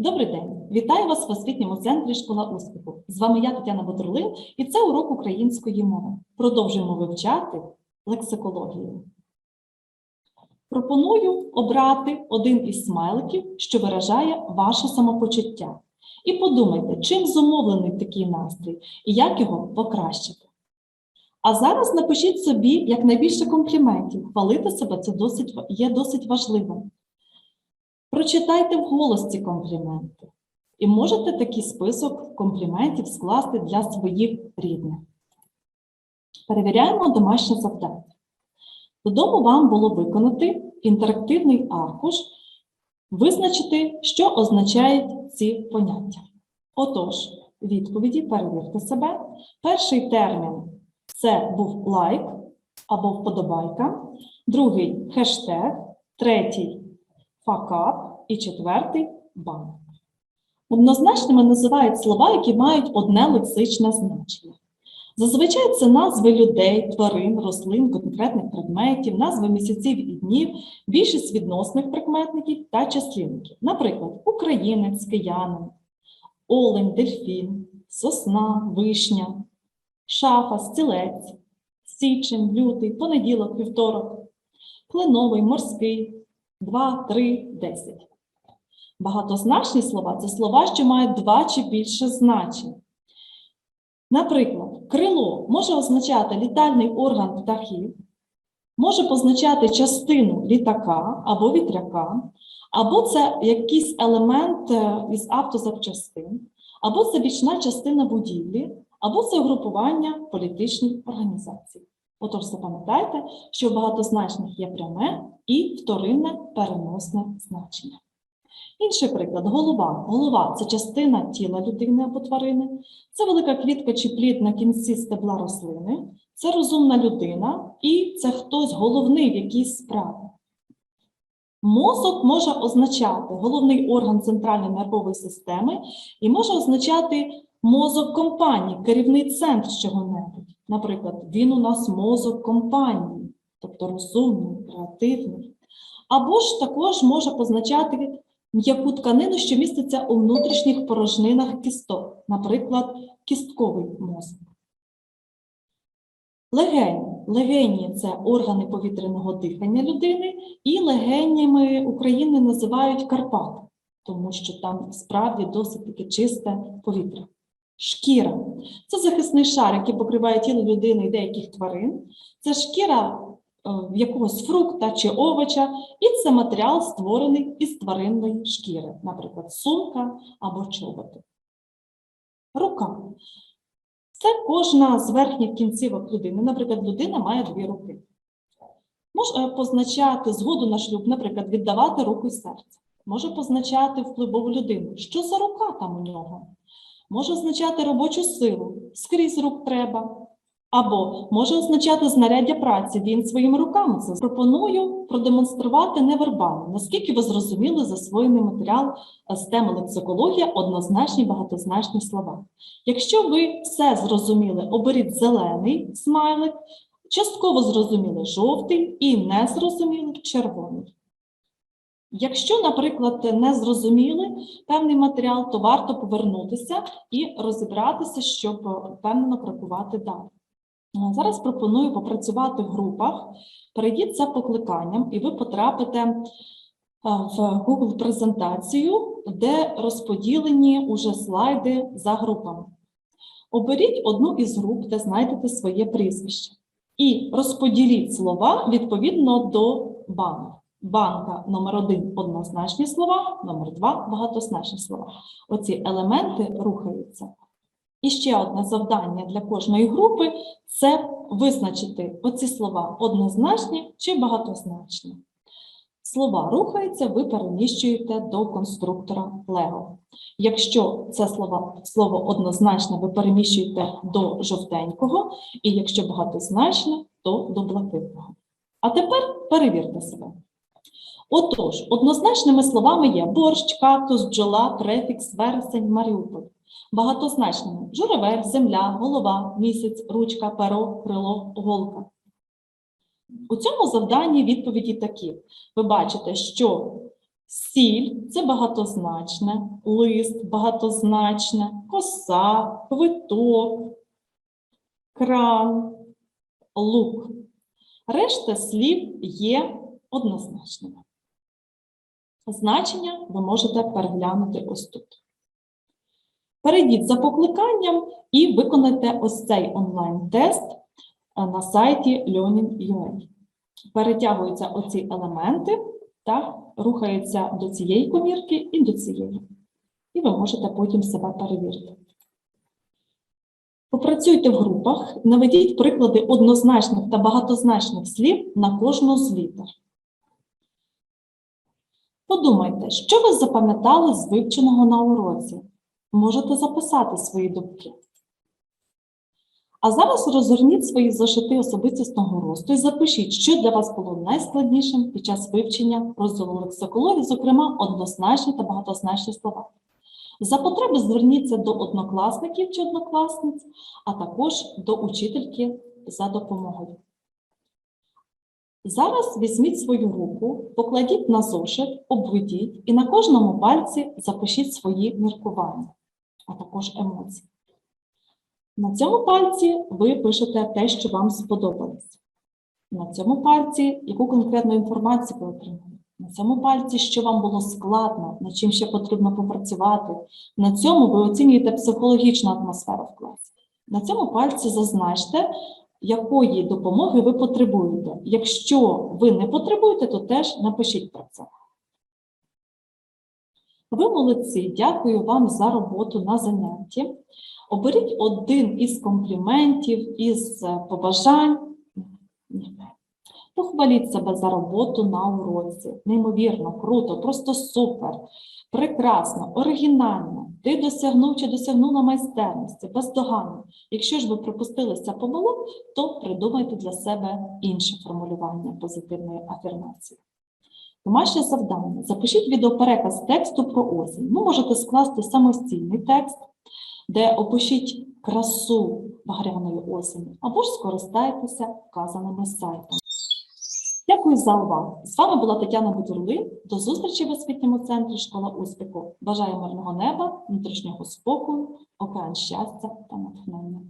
Добрий день! Вітаю вас в освітньому центрі Школа успіху. З вами я, Тетяна Батурлин, і це урок української мови. Продовжуємо вивчати лексикологію. Пропоную обрати один із смайликів, що виражає ваше самопочуття. І подумайте, чим зумовлений такий настрій і як його покращити. А зараз напишіть собі якнайбільше компліментів. Хвалити себе це досить, є досить важливим. Прочитайте вголос ці компліменти. І можете такий список компліментів скласти для своїх рідних. Перевіряємо домашнє завдання. Додому вам було виконати інтерактивний аркуш, визначити, що означають ці поняття. Отож, відповіді перевірте себе. Перший термін це був лайк або вподобайка, другий хештег, третій факап і четвертий бан. Однозначними називають слова, які мають одне лексичне значення. Зазвичай це назви людей, тварин, рослин, конкретних предметів, назви місяців і днів, більшість відносних прикметників та числівників. Наприклад, українець, киянин, олень, дельфін, сосна, вишня, шафа, стілець, січень, лютий, понеділок, вівторок, кленовий, морський, 2, 3, 10. Багатозначні слова це слова, що мають два чи більше значень. Наприклад, крило може означати літальний орган птахів, може позначати частину літака або вітряка, або це якийсь елемент е, із автозапчастин, або це бічна частина будівлі, або це угрупування політичних організацій. Отож, запам'ятайте, що в багатозначних є пряме і вторинне переносне значення. Інший приклад голова. Голова це частина тіла людини або тварини, це велика квітка чи плід на кінці стебла рослини, це розумна людина і це хтось головний в якійсь справі. Мозок може означати головний орган центральної нервової системи і може означати мозок компанії, керівний центр чого-небудь. Наприклад, він у нас мозок компанії, тобто розумний, креативний. Або ж також може позначати м'яку тканину, що міститься у внутрішніх порожнинах кісток, наприклад, кістковий мозок. Легені. Легені це органи повітряного дихання людини, і легенями України називають Карпати, тому що там справді досить таки чисте повітря. Шкіра це захисний шар, який покриває тіло людини і деяких тварин. Це шкіра е, якогось фрукта чи овоча, і це матеріал, створений із тваринної шкіри, наприклад, сумка або чоботи. Рука. Це кожна з верхніх кінцівок людини. Наприклад, людина має дві руки. Може позначати згоду на шлюб, наприклад, віддавати руку і серце. Може позначати впливову людину. Що за рука там у нього? Може означати робочу силу, скрізь рук треба. Або може означати знаряддя праці, він своїми руками це пропоную продемонструвати невербально, наскільки ви зрозуміли засвоєний матеріал е, з теми лексикологія однозначні багатозначні слова. Якщо ви все зрозуміли, оберіть зелений смайлик, частково зрозуміли жовтий і не зрозуміли червоний. Якщо, наприклад, не зрозуміли певний матеріал, то варто повернутися і розібратися, щоб впевнено крокувати далі. Зараз пропоную попрацювати в групах. Перейдіть за покликанням, і ви потрапите е, в Google презентацію, де розподілені уже слайди за групами. Оберіть одну із груп, де знайдете своє прізвище, і розподіліть слова відповідно до банок. Банка номер один однозначні слова, номер два багатозначні слова. Оці елементи рухаються. І ще одне завдання для кожної групи це визначити оці слова однозначні чи багатозначні. Слова рухаються, ви переміщуєте до конструктора Lego. Якщо це слово, слово однозначне, ви переміщуєте до жовтенького, і якщо багатозначне, то до блакитного. А тепер перевірте себе. Отож, однозначними словами є борщ, кактус, бджола, префікс, вересень, Маріуполь. Багатозначними журавель, земля, голова, місяць, ручка, перо, крило, голка. У цьому завданні відповіді такі. Ви бачите, що Сіль це багатозначне, лист багатозначне, коса, квиток, кран, лук. Решта слів є однозначними. Значення ви можете переглянути ось тут. Перейдіть за покликанням і виконайте ось цей онлайн-тест е, на сайті Learning.ua. Перетягуються оці елементи та рухаються до цієї комірки і до цієї. І ви можете потім себе перевірити. Попрацюйте в групах, наведіть приклади однозначних та багатозначних слів на кожну з літер. Подумайте, що ви запам'ятали з вивченого на уроці. Можете записати свої думки. А зараз розгорніть свої зошити особистісного росту і запишіть, що для вас було найскладнішим під час вивчення розділу лексикології, зокрема однозначні та багатозначні слова. За потреби зверніться до однокласників чи однокласниць, а також до учительки за допомогою. Зараз візьміть свою руку, покладіть на зошит, обведіть і на кожному пальці запишіть свої міркування, а також емоції. На цьому пальці ви пишете те, що вам сподобалось. На цьому пальці, яку конкретну інформацію ви отримали. На цьому пальці, що вам було складно, над чим ще потрібно попрацювати. На цьому ви оцінюєте психологічну атмосферу в класі. На цьому пальці зазначте, якої допомоги ви потребуєте. Якщо ви не потребуєте, то теж напишіть про це. Ви молодці, дякую вам за роботу на занятті. Оберіть один із компліментів, із е, побажань. Похваліть себе за роботу на уроці. Неймовірно, круто, просто супер, прекрасно, оригінально. Ти досягнув чи досягнула майстерності, бездоганно. Якщо ж ви припустилися помилок, то придумайте для себе інше формулювання позитивної афірмації. Домашнє завдання. Запишіть відеопереказ тексту про осінь. Ви можете скласти самостійний текст, де опишіть красу багряної осені, або ж скористайтеся вказаними сайтами. Дякую за увагу. З вами була Тетяна Бутурлин. До зустрічі в освітньому центрі Школа успіху. Бажаю мирного неба, внутрішнього спокою, океан щастя та натхнення.